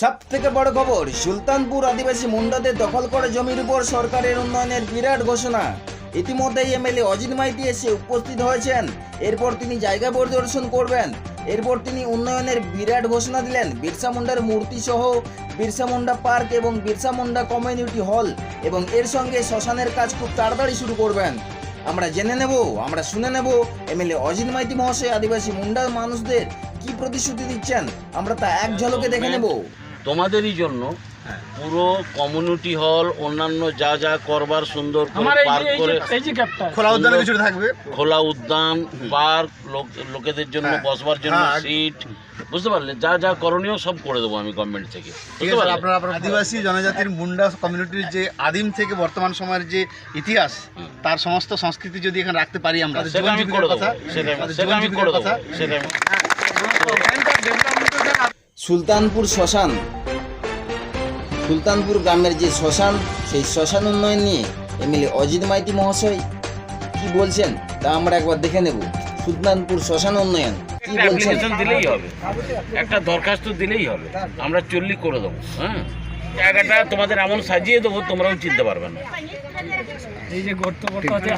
সব থেকে বড় খবর সুলতানপুর আদিবাসী মুন্ডাদের দখল করে জমির উপর সরকারের উন্নয়নের বিরাট ঘোষণা। ইতিমধ্যেই এমএলএ অজিত মাইতি এসে উপস্থিত হয়েছেন। এরপর তিনি জায়গা পরিদর্শন করবেন। এরপর তিনি উন্নয়নের বিরাট ঘোষণা দিলেন। বিরসা মুন্ডার মূর্তি সহ বিরসা মুন্ডা পার্ক এবং বিরসা মুন্ডা কমিউনিটি হল এবং এর সঙ্গে শ্মশানের কাজ খুব তাড়াতাড়ি শুরু করবেন। আমরা জেনে নেব আমরা শুনে নেব এমএলএ অজিত মাইতি মহাশয় আদিবাসী মুন্ডার মানুষদের কি প্রতিশ্রুতি দিচ্ছেন। আমরা তা এক ঝলকে দেখে নেব। তোমাদেরই জন্য পুরো কমিউনিটি হল অন্যান্য যা যা করবার সুন্দর করে পার্ক করে খোলা উদ্যানে থাকবে? খোলা উদ্যান পার্ক লোকেদের জন্য হ্যাঁ। বসবার জন্য হ্যাঁ। সিট বুঝতে পারলে? যা যা করণীয় সব করে দেবো আমি গভর্নমেন্ট থেকে। বুঝতে পারলে? আপনার আদিবাসী জনজাতির মুন্ডা কমিউনিটির যে আদিম থেকে বর্তমান সময়ের যে ইতিহাস তার সমস্ত সংস্কৃতি যদি এখানে রাখতে পারি আমরা সেটা আমি করে দেবো। কথা, সেটা আমি- আমাদের সেটা জীবন আমি জীবনের করে দেবো। কথা। সেটা সুলতানপুর শ্মশান। সুলতানপুর গ্রামের যে শ্মশান সেই শ্মশান উন্নয়ন নিয়ে এমএলএ অজিত মাইতি মহাশয় কি বলছেন তা আমরা একবার দেখে নেব। সুলতানপুর শ্মশান উন্নয়ন কি একটা বলছেন? দিলেই হবে। একটা দরখাস্ত দিলেই হবে। আমরা চল্লি করে দেবো হ্যাঁ জায়গাটা তোমাদের এমন সাজিয়ে দেবো তোমরাও চিনতে পারবে না। এই যে গর্ত গর্ত আছে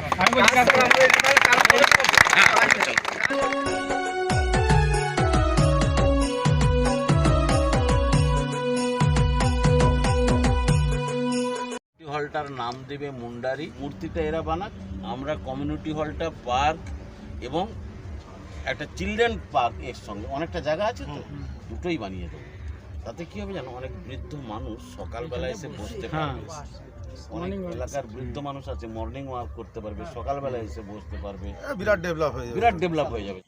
হলটার নাম দেবে মুন্ডারি। মূর্তিটা এরা বানাক। আমরা কমিউনিটি হলটা পার্ক এবং একটা চিলড্রেন পার্কের সঙ্গে। অনেকটা জায়গা আছে তো? দুটোই বানিয়ে দেবো। তাতে কি হবে জানো? অনেক বৃদ্ধ মানুষ সকালবেলা এসে বসতে হ্যাঁ। পারবে। অনেক এলাকার বৃদ্ধ মানুষ আছে মর্নিং ওয়াক করতে পারবে। সকালবেলা এসে বসতে পারবে। বিরাট ডেভেলপ হয়ে যাবে। বিরাট ডেভেলপ হয়ে যাবে।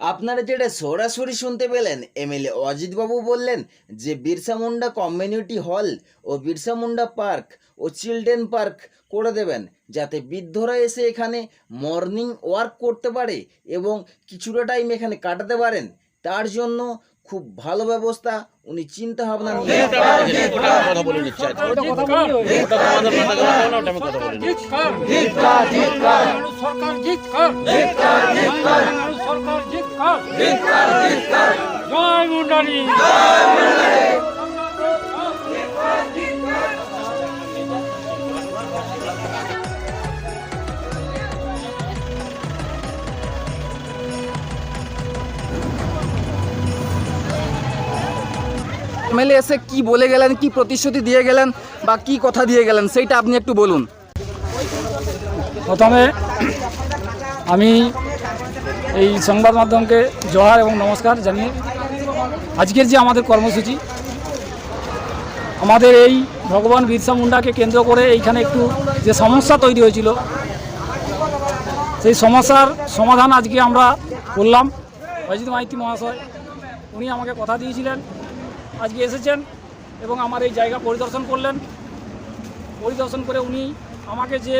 আপনারা যেটা সরাসরি শুনতে পেলেন এমএলএ অজিত বাবু বললেন যে বিরসা মুন্ডা কমিউনিটি হল ও বিরসা মুন্ডা পার্ক ও চিলড্রেন পার্ক করে দেবেন যাতে বৃদ্ধরা এসে এখানে মর্নিং ওয়ার্ক করতে পারে এবং কিছুটা টাইম এখানে কাটাতে পারেন তার জন্য খুব ভালো ব্যবস্থা উনি চিন্তা ভাবনা নিয়ে জয় মুন্ডারি। এমএলএ এসে কি বলে গেলেন কি প্রতিশ্রুতি দিয়ে গেলেন বা কি কথা দিয়ে গেলেন সেইটা আপনি একটু বলুন। প্রথমে আমি এই সংবাদ মাধ্যমকে জোহার এবং নমস্কার জানিয়ে আজকের যে আমাদের কর্মসূচি, আমাদের এই ভগবান বিরসা মুন্ডাকে কেন্দ্র করে এইখানে একটু যে সমস্যা তৈরি হয়েছিল, সেই সমস্যার সমাধান আজকে আমরা করলাম। অজিত মাইতি মহাশয়, উনি আমাকে কথা দিয়েছিলেন, আজকে এসেছেন এবং আমার এই জায়গা পরিদর্শন করলেন। পরিদর্শন করে উনি আমাকে যে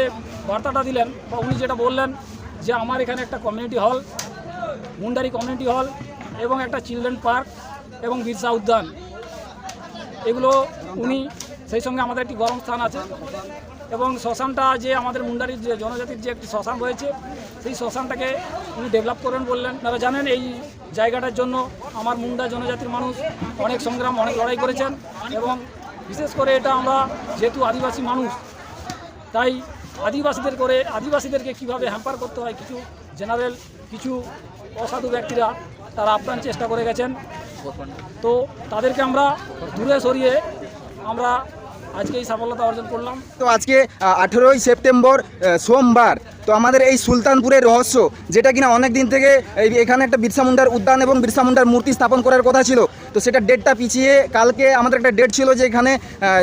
বার্তাটা দিলেন বা উনি যেটা বললেন যে আমার এখানে একটা community hall Mundari community hall এবং একটা চিলড্রেন পার্ক এবং বিরসা উদ্যান। এগুলো উনি, সেই সঙ্গে আমাদের একটি গরম স্থান আছে এবং শ্মশানটা যে আমাদের মুন্ডারির যে জনজাতির যে একটি শ্মশান রয়েছে, সেই শ্মশানটাকে উনি ডেভেলপ করবেন বললেন। আপনারা জানেন, এই জায়গাটার জন্য আমার মুন্ডা জনজাতির মানুষ অনেক সংগ্রাম, অনেক লড়াই করেছেন এবং বিশেষ করে এটা আমরা যেহেতু আদিবাসী মানুষ, তাই আদিবাসীদের করে, আদিবাসীদেরকে কীভাবে হ্যাম্পার করতে হয়, কিছু জেনারেল কিছু অসাধু ব্যক্তিরা তারা আপ্রাণ চেষ্টা করে গেছেন। তো তাদেরকে আমরা দূরে সরিয়ে আমরা আজকে এই সাফল্যতা অর্জন করলাম। তো আজকে আঠেরোই সেপ্টেম্বর সোমবার, তো আমাদের এই সুলতানপুরের রহস্য, যেটা কিনা অনেক দিন থেকে এখানে একটা বিরসা মুন্ডার উদ্যান এবং বিরসা মুন্ডার মূর্তি স্থাপন করার কথা ছিল, তো সেটা ডেটটা পিছিয়ে, কালকে আমাদের একটা ডেট ছিল যে এখানে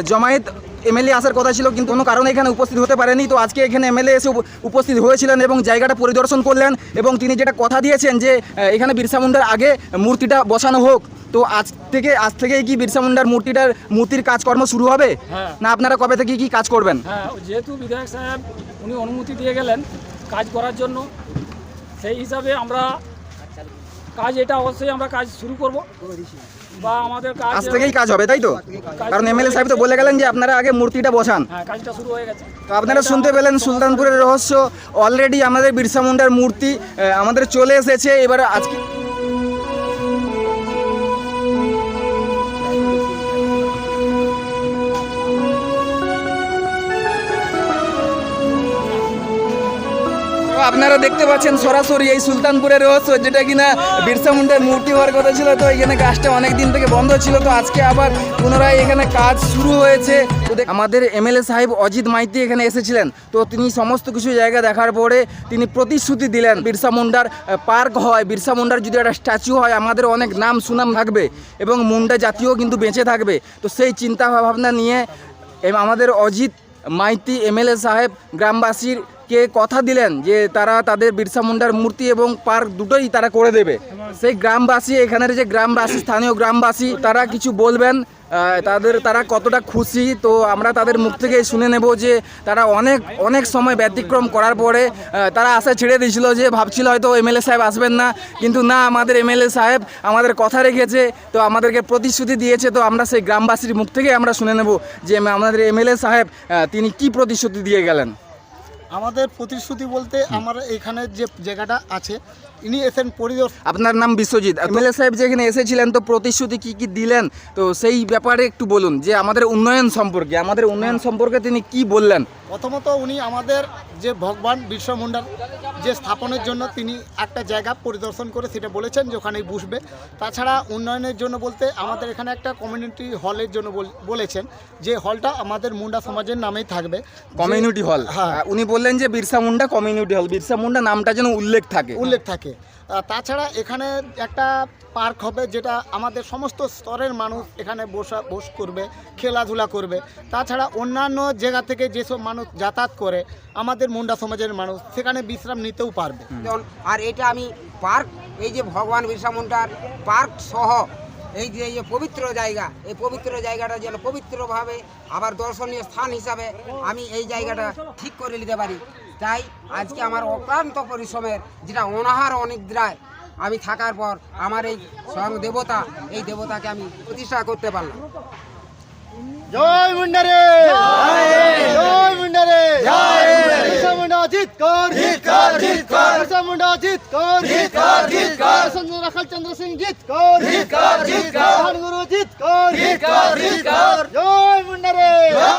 জমায়েত এমএলএ আসার কথা ছিল কিন্তু কোনো কারণে এখানে উপস্থিত হতে পারেনি। তো আজকে এখানে এমএলএ এসে উপস্থিত হয়েছিলেন এবং জায়গাটা পরিদর্শন করলেন এবং তিনি যেটা কথা দিয়েছেন যে এখানে বিরসা মুন্ডার আগে মূর্তিটা বসানো হোক। তো আজ থেকে আজ থেকেই কি বিরসা মুন্ডার মূর্তিটার মূর্তির কাজকর্ম শুরু হবে? হ্যাঁ। না আপনারা কবে থেকে কি কাজ করবেন? হ্যাঁ যেহেতু বিধায়ক সাহেব উনি অনুমতি দিয়ে গেলেন কাজ করার জন্য সেই হিসাবে আমরা কাজ এটা অবশ্যই আমরা কাজ শুরু করব। বা আমাদের কাজ আজ থেকেই কাজ হবে তাই তো? কারণ এমএলএ সাহেব তো বলে গেলেন যে আপনারা আগে মূর্তিটা বসান। হ্যাঁ কাজটা শুরু হয়ে গেছে। তো আপনারা শুনতে পেলেন সুলতানপুরের রহস্য। অলরেডি আমাদের বিরসা মুন্ডার মূর্তি আমাদের চলে এসেছে। এবার আজকে আপনারা দেখতে পাচ্ছেন সরাসরি এই সুলতানপুরের রহস্য, যেটা কিনা বিরসা মুন্ডার মূর্তি হওয়ার কথা ছিল। তো এখানে কাজটা অনেক দিন থেকে বন্ধ ছিল, তো আজকে আবার পুনরায় এখানে কাজ শুরু হয়েছে। আমাদের এমএলএ সাহেব অজিত মাইতি এখানে এসেছিলেন। তো তিনি সমস্ত কিছু জায়গা দেখার পরে তিনি প্রতিশ্রুতি দিলেন বিরসা মুন্ডার পার্ক হয়। বিরসা মুন্ডার যদি একটা স্ট্যাচু হয়, আমাদের অনেক নাম সুনাম থাকবে এবং মুন্ডা জাতীয় কিন্তু বেঁচে থাকবে। তো সেই চিন্তা ভাবনা নিয়ে আমাদের অজিত মাইতি এমএলএ সাহেব গ্রামবাসীর কে কথা দিলেন যে তারা তাদের বিরসা মুন্ডার মূর্তি এবং পার্ক দুটোই তারা করে দেবে। সেই গ্রামবাসী, এখানের যে গ্রামবাসী, স্থানীয় গ্রামবাসী, তারা কিছু বলবেন তাদের, তারা কতটা খুশি? তো আমরা তাদের মুখ থেকে শুনে নেব যে তারা অনেক অনেক সময় ব্যতিক্রম করার পরে তারা আশা ছেড়ে দিয়েছিল যে ভাবছিল হয়তো এমএলএ সাহেব আসবেন না, কিন্তু না, আমাদের এমএলএ সাহেব আমাদের কথা রেখেছে, তো আমাদেরকে প্রতিশ্রুতি দিয়েছে, তো আমরা সেই গ্রামবাসীর মুখ থেকে আমরা শুনে নেব যে আমাদের এমএলএ সাহেব তিনি কি প্রতিশ্রুতি দিয়ে গেলেন। আমাদের প্রতিশ্রুতি বলতে আমার এখানে যে জায়গাটা আছে ইনি এসেন পরিদর্শন আপনার নাম বিশ্বজিৎ। এমএলএ সাহেব যেখানে এসেছিলেন তো প্রতিশ্রুতি কি কি দিলেন? তো সেই ব্যাপারে একটু বলুন যে আমাদের উন্নয়ন সম্পর্কে আমাদের উন্নয়ন সম্পর্কে তিনি কি বললেন? প্রথমত উনি আমাদের যে ভগবান বিরসা মুন্ডার যে স্থাপনের জন্য তিনি একটা জায়গা পরিদর্শন করে সেটা বলেছেন যে ওখানেই বসবে। তাছাড়া উন্নয়নের জন্য বলতে আমাদের এখানে একটা কমিউনিটি হলের জন্য বল- বলেছেন যে হলটা আমাদের মুন্ডা সমাজের নামেই থাকবে। কমিউনিটি হল হ্যাঁ। উনি বললেন যে বিরসা মুন্ডা কমিউনিটি হল বিরসা মুন্ডা নামটা যেন উল্লেখ থাকে। উল্লেখ থাকে। তাছাড়া এখানে একটা পার্ক হবে যেটা আমাদের সমস্ত স্তরের মানুষ এখানে বসা বস করবে, খেলাধুলা করবে। তাছাড়া অন্যান্য জায়গা থেকে যেসব মানুষ যাতায়াত করে, আমাদের মুন্ডা সমাজের মানুষ, সেখানে বিশ্রাম নিতেও পারবে। আর এটা আমি পার্ক, এই যে ভগবান বিরসা মুন্ডার পার্ক সহ, এই যে এই যে পবিত্র জায়গা, এই পবিত্র জায়গাটা যেন পবিত্রভাবে আবার দর্শনীয় স্থান হিসাবে আমি এই জায়গাটা ঠিক করে নিতে পারি। তাই আজকে আমার অক্লান্ত পরিশ্রমের যেটা অনাহার অনিদ্রায় আমি থাকার পর আমার এই স্বয়ং দেবতা এই দেবতাকে আমি প্রতিষ্ঠা করতে পারলাম। জয় মুন্ডারে! জয় মুন্ডারে! বিরসা মুন্ডা জিত কর! জিত কর জিত কর! মুন্ডা জিত কর! জিত কর জিত কর! রাখাল চন্দ্র সিং জিত কর! জিত কর জিত কর! গুরু জিত কর! জিত কর জিত কর! জয় মুন্ডারে!